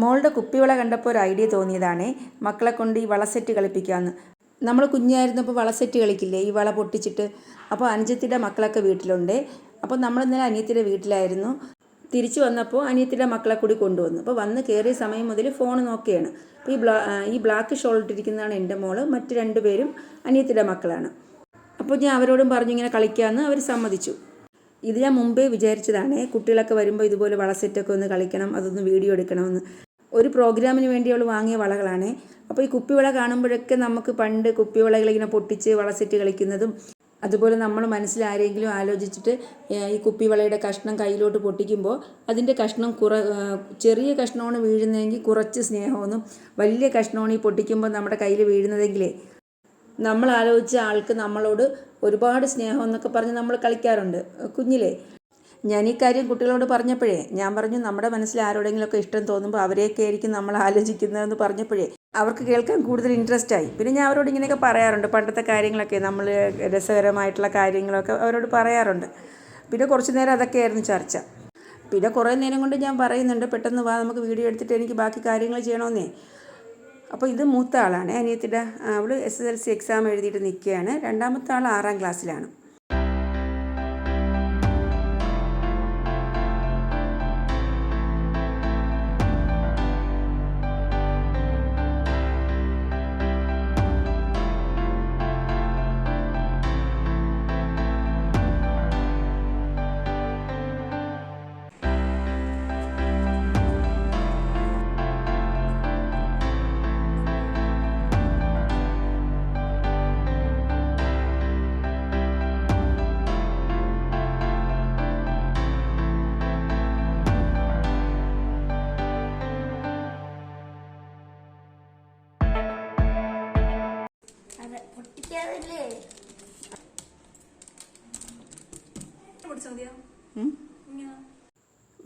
മോളുടെ കുപ്പിവള കണ്ടപ്പോൾ ഒരു ഐഡിയ തോന്നിയതാണേ. മക്കളെ കൊണ്ട് ഈ വളസെറ്റ് കളിപ്പിക്കാമെന്ന് നമ്മൾ കുഞ്ഞായിരുന്നപ്പോൾ വളസെറ്റ് കളിക്കില്ലേ? ഈ വള പൊട്ടിച്ചിട്ട്. അപ്പോൾ അനുജത്തിന്റെ മക്കളൊക്കെ വീട്ടിലുണ്ട്. അപ്പോൾ നമ്മൾ ഇന്നലെ അനിയത്തിന്റെ വീട്ടിലായിരുന്നു. തിരിച്ചു വന്നപ്പോൾ അനിയത്തിന്റെ മക്കളെ കൂടി കൊണ്ടുവന്നു. അപ്പോൾ വന്ന് കയറിയ സമയം മുതൽ ഫോൺ നോക്കുകയാണ് അപ്പോൾ ഈ ബ്ലാ ഈ ബ്ലാക്ക് ഷോൾ ഇട്ടിരിക്കുന്നതാണ് എന്റെ മോൾ. മറ്റ് രണ്ട് പേരും അനിയത്തിയുടെ മക്കളാണ്. അപ്പോൾ ഞാൻ അവരോടും പറഞ്ഞു ഇങ്ങനെ കളിക്കാമെന്ന് അവർ സമ്മതിച്ചു. ഇത് ഞാൻ മുമ്പേ വിചാരിച്ചതാണ്. കുട്ടികളൊക്കെ വരുമ്പോൾ ഇതുപോലെ വളസെറ്റൊക്കെ ഒന്ന് കളിക്കണം അതൊന്ന് വീഡിയോ എടുക്കണമെന്ന്. ഒരു പ്രോഗ്രാമിന് വേണ്ടി അവൾ വാങ്ങിയ വളകളാണ്. അപ്പോൾ ഈ കുപ്പിവള കാണുമ്പോഴൊക്കെ നമുക്ക് പണ്ട് കുപ്പിവളകളിങ്ങനെ പൊട്ടിച്ച് വളസിറ്റ് കളിക്കുന്നതും അതുപോലെ നമ്മൾ മനസ്സിൽ ആരെങ്കിലും ആലോചിച്ചിട്ട് ഈ കുപ്പിവളയുടെ കഷ്ണം കയ്യിലോട്ട് പൊട്ടിക്കുമ്പോൾ അതിന്റെ കഷ്ണം കുറ ചെറിയ കഷ്ണമാണ് വീഴുന്നതെങ്കിൽ കുറച്ച് സ്നേഹമൊന്നും വലിയ കഷ്ണമാണ് ഈ പൊട്ടിക്കുമ്പോൾ നമ്മുടെ കയ്യിൽ വീഴുന്നതെങ്കിലേ. നമ്മൾ ആലോചിച്ച ആൾക്ക് നമ്മളോട് ഒരുപാട് സ്നേഹം എന്നൊക്കെ പറഞ്ഞ് നമ്മൾ കളിക്കാറുണ്ട്. കുഞ്ഞിലേ ഞാൻ ഈ കാര്യം കുട്ടികളോട് പറഞ്ഞപ്പോഴേ ഞാൻ പറഞ്ഞു നമ്മുടെ മനസ്സിൽ ആരോടെങ്കിലുമൊക്കെ ഇഷ്ടം തോന്നുമ്പോൾ അവരെയൊക്കെ ആയിരിക്കും നമ്മൾ ആലോചിക്കുന്നതെന്ന് പറഞ്ഞപ്പോഴേ അവർക്ക് കേൾക്കാൻ കൂടുതൽ ഇൻട്രസ്റ്റ് ആയി. പിന്നെ ഞാൻ അവരോട് ഇങ്ങനെയൊക്കെ പറയാറുണ്ട്. പണ്ടത്തെ കാര്യങ്ങളൊക്കെ നമ്മൾ രസകരമായിട്ടുള്ള കാര്യങ്ങളൊക്കെ അവരോട് പറയാറുണ്ട്. പിന്നെ കുറച്ച് നേരം അതൊക്കെയായിരുന്നു ചർച്ച. പിന്നെ കുറേ നേരം കൊണ്ട് ഞാൻ പറയുന്നുണ്ട് പെട്ടെന്ന് വാ നമുക്ക് വീഡിയോ എടുത്തിട്ട് എനിക്ക് ബാക്കി കാര്യങ്ങൾ ചെയ്യണമെന്നേ അപ്പോൾ ഇത് മൂത്ത ആളാണ് അനിയത്തിയുടെ അവൾ S S L C exam എഴുതിയിട്ട് നിൽക്കുകയാണ്. രണ്ടാമത്തെ ആൾ ആറാം ക്ലാസ്സിലാണ്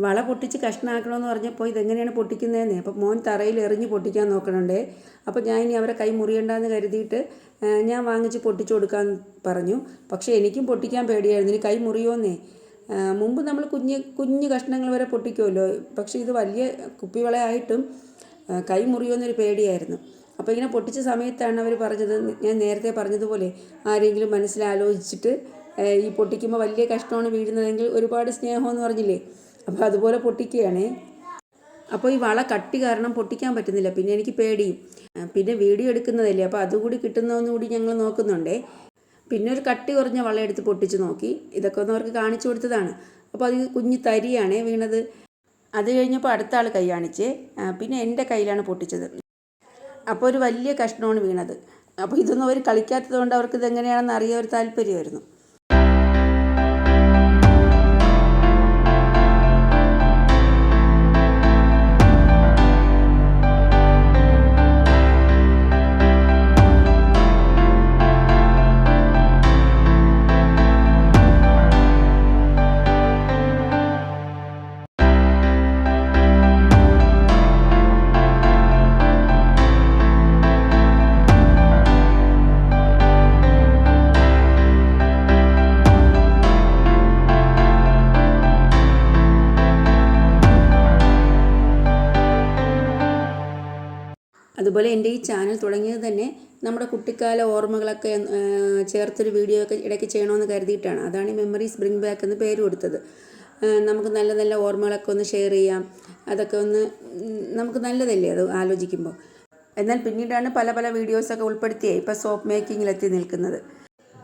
വള പൊട്ടിച്ച് കഷ്ണമാക്കണമെന്ന് പറഞ്ഞപ്പോൾ ഇതെങ്ങനെയാണ് പൊട്ടിക്കുന്നതെന്ന് അപ്പോൾ മോൻ തറയിൽ എറിഞ്ഞ് പൊട്ടിക്കാൻ നോക്കണുണ്ടേ. അപ്പോൾ ഞാൻ ഇനി അവരെ കൈ മുറിയണ്ടെന്ന് കരുതിയിട്ട് ഞാൻ വാങ്ങിച്ച് പൊട്ടിച്ചു കൊടുക്കാൻ പറഞ്ഞു. പക്ഷേ എനിക്കും പൊട്ടിക്കാൻ പേടിയായിരുന്നു. ഇനി കൈ മുറിയോന്നേ. മുമ്പ് നമ്മൾ കുഞ്ഞ് കുഞ്ഞ് കഷ്ണങ്ങൾ വരെ പൊട്ടിക്കുമല്ലോ പക്ഷേ ഇത് വലിയ കുപ്പിവളയായിട്ടും കൈ മുറിയോന്നൊരു പേടിയായിരുന്നു. അപ്പോൾ ഇങ്ങനെ പൊട്ടിച്ച സമയത്താണ് അവർ പറഞ്ഞത്. ഞാൻ നേരത്തെ പറഞ്ഞതുപോലെ ആരെങ്കിലും മനസ്സിലാലോചിച്ചിട്ട് ഈ പൊട്ടിക്കുമ്പോൾ വലിയ കഷ്ടമാണ് വീഴുന്നതെങ്കിൽ ഒരുപാട് സ്നേഹമെന്ന് പറഞ്ഞില്ലേ? അപ്പോൾ അതുപോലെ പൊട്ടിക്കുകയാണേ. അപ്പോൾ ഈ വള കട്ടി കാരണം പൊട്ടിക്കാൻ പറ്റുന്നില്ല. പിന്നെ എനിക്ക് പേടിയും പിന്നെ വീഡിയോ എടുക്കുന്നതല്ലേ? അപ്പോൾ അതുകൂടി കിട്ടുന്നതെന്ന് കൂടി ഞങ്ങൾ നോക്കുന്നുണ്ടേ. പിന്നെ ഒരു കട്ടി കുറഞ്ഞ വള എടുത്ത് പൊട്ടിച്ച് നോക്കി. ഇതൊക്കെ ഒന്ന് അവർക്ക് കാണിച്ചു കൊടുത്തതാണ്. അപ്പോൾ അത് കുഞ്ഞ് തരിയാണേ വീണത്. അത് കഴിഞ്ഞപ്പോൾ അടുത്ത ആൾ കൈ കാണിച്ചേ പിന്നെ എന്റെ കയ്യിലാണ് പൊട്ടിച്ചത്. അപ്പോൾ ഒരു വലിയ കഷ്ണമാണ് വീണത്. അപ്പോൾ ഇതൊന്നും അവർ കളിക്കാത്തത് കൊണ്ട് അവർക്ക് ഇതെങ്ങനെയാണെന്ന് അറിയാൻ ഒരു താല്പര്യമായിരുന്നു. അതുപോലെ എന്റെ ഈ ചാനൽ തുടങ്ങിയത് തന്നെ നമ്മുടെ കുട്ടിക്കാല ഓർമ്മകളൊക്കെ ചേർത്തൊരു വീഡിയോ ഒക്കെ ഇടയ്ക്ക് ചെയ്യണമെന്ന് കരുതിയിട്ടാണ്. അതാണ് ഈ മെമ്മറീസ് ബ്രിങ് ബാക്ക് എന്ന് പേര് കൊടുത്തത്. നമുക്ക് നല്ല നല്ല ഓർമ്മകളൊക്കെ ഒന്ന് ഷെയർ ചെയ്യാം. അതൊക്കെ ഒന്ന് നമുക്ക് നല്ലതല്ലേ അത് ആലോചിക്കുമ്പോൾ? എന്നാൽ പിന്നീടാണ് പല പല വീഡിയോസൊക്കെ ഉൾപ്പെടുത്തിയേ ഇപ്പോൾ സോപ്പ് മേക്കിങ്ങിലെത്തി നിൽക്കുന്നത്.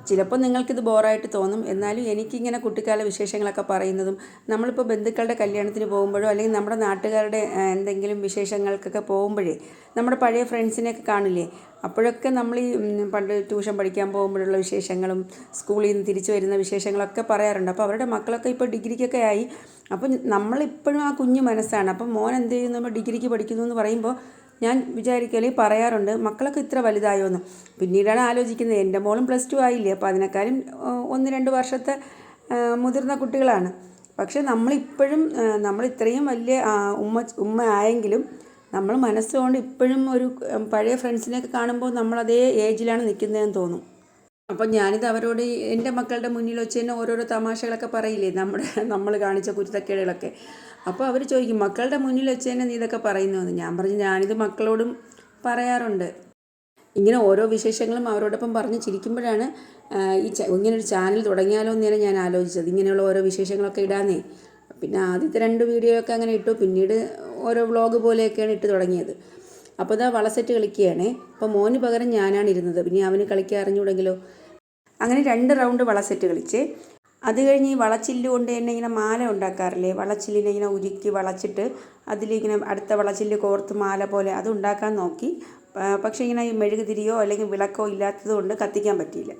ചിലപ്പോൾ നിങ്ങൾക്കിത് ബോറായിട്ട് തോന്നും. എന്നാലും എനിക്കിങ്ങനെ കുട്ടിക്കാല വിശേഷങ്ങളൊക്കെ പറയുന്നതും നമ്മളിപ്പോൾ ബന്ധുക്കളുടെ കല്യാണത്തിന് പോകുമ്പോഴോ അല്ലെങ്കിൽ നമ്മുടെ നാട്ടുകാരുടെ എന്തെങ്കിലും വിശേഷങ്ങൾക്കൊക്കെ പോകുമ്പോഴേ നമ്മുടെ പഴയ ഫ്രണ്ട്സിനെയൊക്കെ കാണില്ലേ? അപ്പോഴൊക്കെ നമ്മൾ ഈ പണ്ട് ട്യൂഷൻ പഠിക്കാൻ പോകുമ്പോഴുള്ള വിശേഷങ്ങളും സ്കൂളിൽ നിന്ന് തിരിച്ചു വരുന്ന വിശേഷങ്ങളൊക്കെ പറയാറുണ്ട്. അപ്പോൾ അവരുടെ മക്കളൊക്കെ ഇപ്പോൾ ഡിഗ്രിക്കൊക്കെ ആയി. അപ്പം നമ്മളിപ്പോഴും ആ കുഞ്ഞു മനസ്സാണ്. അപ്പം മോൻ എന്ത് ചെയ്യുന്നു? ഡിഗ്രിക്ക് പഠിക്കുന്നു എന്ന് പറയുമ്പോൾ ഞാൻ വിചാരിക്കലേ പറയാറുണ്ട് മക്കളൊക്കെ ഇത്ര വലുതായോന്ന്. പിന്നീടാണ് ആലോചിക്കുന്നത് എന്റെ മോളും പ്ലസ് ടു ആയില്ലേ? അപ്പോൾ അതിനേക്കാളും ഒന്ന് രണ്ട് വർഷത്തെ മുതിർന്ന കുട്ടികളാണ്. പക്ഷേ നമ്മളിപ്പോഴും നമ്മൾ ഇത്രയും വലിയ ഉമ്മ ഉമ്മ ആയെങ്കിലും നമ്മൾ മനസ്സുകൊണ്ട് ഇപ്പോഴും ഒരു പഴയ ഫ്രണ്ട്സിനെയൊക്കെ കാണുമ്പോൾ നമ്മൾ അതേ ഏജിലാണ് നിൽക്കുന്നതെന്ന് തോന്നും. അപ്പം ഞാനിത് അവരോട് എന്റെ മക്കളുടെ മുന്നിൽ വെച്ച് തന്നെ ഓരോരോ തമാശകളൊക്കെ പറയില്ലേ? നമ്മുടെ നമ്മൾ കാണിച്ച കുരുത്തക്കേടുകളൊക്കെ. അപ്പോൾ അവർ ചോദിക്കും മക്കളുടെ മുന്നിൽ വെച്ച് തന്നെ നീ ഇതൊക്കെ പറയുന്നുവെന്ന് ഞാൻ പറഞ്ഞു ഞാനിത് മക്കളോടും പറയാറുണ്ട്. ഇങ്ങനെ ഓരോ വിശേഷങ്ങളും അവരോടൊപ്പം പറഞ്ഞ് ചിരിക്കുമ്പോഴാണ് ഈ ഇങ്ങനെ ഇങ്ങനൊരു ചാനൽ തുടങ്ങിയാലോ എന്ന് ഞാൻ ആലോചിച്ചത്. ഇങ്ങനെയുള്ള ഓരോ വിശേഷങ്ങളൊക്കെ ഇടാന്നേ പിന്നെ ആദ്യത്തെ രണ്ട് വീഡിയോ ഒക്കെ അങ്ങനെ ഇട്ടു. പിന്നീട് ഓരോ വ്ളോഗ് പോലെയൊക്കെയാണ് ഇട്ട് തുടങ്ങിയത്. അപ്പോൾ ഇതാ വളസെറ്റ് കളിക്കുകയാണേ. അപ്പോൾ മോന് പകരം ഞാനാണ് ഇരുന്നത്. പിന്നെ അവന് കളിക്കാൻ അറിഞ്ഞൂടെങ്കിലോ? അങ്ങനെ രണ്ട് റൗണ്ട് വളസെറ്റ് കളിച്ച്. അത് കഴിഞ്ഞ് ഈ വളച്ചില്ല് കൊണ്ട് തന്നെ ഇങ്ങനെ മാല ഉണ്ടാക്കാറില്ലേ? വളച്ചില്ലിനെ ഇങ്ങനെ ഉരുക്കി വളച്ചിട്ട് അതിലിങ്ങനെ അടുത്ത വളച്ചില്ല് കോർത്ത് മാല പോലെ അത് ഉണ്ടാക്കാൻ നോക്കി. പക്ഷേ ഇങ്ങനെ ഈ മെഴുകുതിരിയോ അല്ലെങ്കിൽ വിളക്കോ ഇല്ലാത്തത് കൊണ്ട് കത്തിക്കാൻ പറ്റിയില്ല.